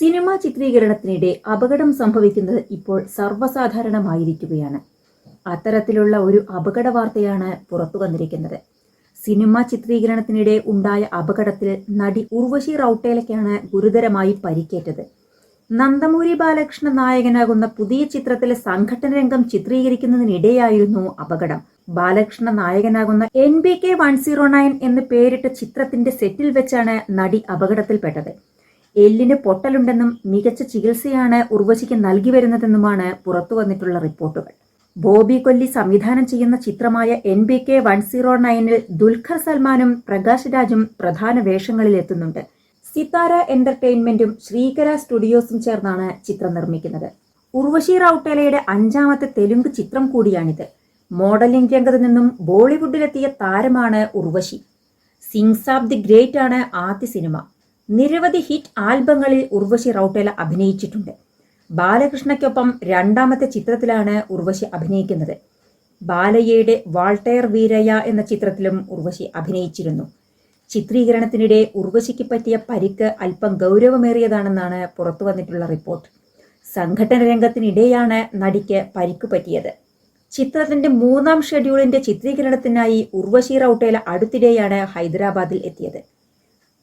Cinema ചിത്രീകരണത്തിനിടെ അപകടം സംഭവിക്കുന്നത് ഇപ്പോൾ സർവസാധാരണമായിരിക്കുകയാണ്. അത്തരത്തിലുള്ള ഒരു അപകട വാർത്തയാണ് പുറത്തു വന്നിരിക്കുന്നത്. സിനിമാ ചിത്രീകരണത്തിനിടെ ഉണ്ടായ അപകടത്തിൽ നടി ഉർവശി റൌട്ടേലയ്ക്കാണ് ഗുരുതരമായി പരിക്കേറ്റത്. നന്ദമൂരി ബാലകൃഷ്ണ നായകനാകുന്ന പുതിയ ചിത്രത്തിലെ സംഘടന രംഗം ചിത്രീകരിക്കുന്നതിനിടെയായിരുന്നു അപകടം. ബാലകൃഷ്ണ നായകനാകുന്ന N B K one zero nine എന്ന് പേരിട്ട ചിത്രത്തിന്റെ സെറ്റിൽ വെച്ചാണ് നടി അപകടത്തിൽപ്പെട്ടത്. എല്ലിന് പൊട്ടലുണ്ടെന്നും മികച്ച ചികിത്സയാണ് ഉർവശിക്ക് നൽകി വരുന്നതെന്നുമാണ് പുറത്തു വന്നിട്ടുള്ള റിപ്പോർട്ടുകൾ. ബോബി കൊല്ലി സംവിധാനം ചെയ്യുന്ന ചിത്രമായ N B K one zero നയനിൽ Dulquer സൽമാനും പ്രകാശ് രാജും പ്രധാന വേഷങ്ങളിൽ എത്തുന്നുണ്ട്. സിതാര എന്റർടൈൻമെന്റും ശ്രീകര സ്റ്റുഡിയോസും ചേർന്നാണ് ചിത്രം നിർമ്മിക്കുന്നത്. ഉർവശി റൌട്ടേലയുടെ അഞ്ചാമത്തെ തെലുങ്ക് ചിത്രം കൂടിയാണിത്. മോഡലിംഗ് രംഗത്ത് നിന്നും ബോളിവുഡിലെത്തിയ താരമാണ് Urvashi. Sings of the great ആണ് ആദ്യ സിനിമ. നിരവധി ഹിറ്റ് ആൽബങ്ങളിൽ ഉർവശി റൌട്ടേല അഭിനയിച്ചിട്ടുണ്ട്. ബാലകൃഷ്ണയ്ക്കൊപ്പം രണ്ടാമത്തെ ചിത്രത്തിലാണ് ഉർവശി അഭിനയിക്കുന്നത്. ബാലയ്യയുടെ വാൾട്ടയർ വീരയ്യ എന്ന ചിത്രത്തിലും ഉർവശി അഭിനയിച്ചിരുന്നു. ചിത്രീകരണത്തിനിടെ ഉർവശിക്ക് പറ്റിയ പരിക്ക് അല്പം ഗൗരവമേറിയതാണെന്നാണ് പുറത്തു വന്നിട്ടുള്ള റിപ്പോർട്ട്. സംഘടന രംഗത്തിനിടെയാണ് നടിക്ക് പരിക്ക് പറ്റിയത്. ചിത്രത്തിന്റെ മൂന്നാം ഷെഡ്യൂളിന്റെ ചിത്രീകരണത്തിനായി ഉർവശി റൌട്ടേല അടുത്തിടെയാണ് ഹൈദരാബാദിൽ എത്തിയത്.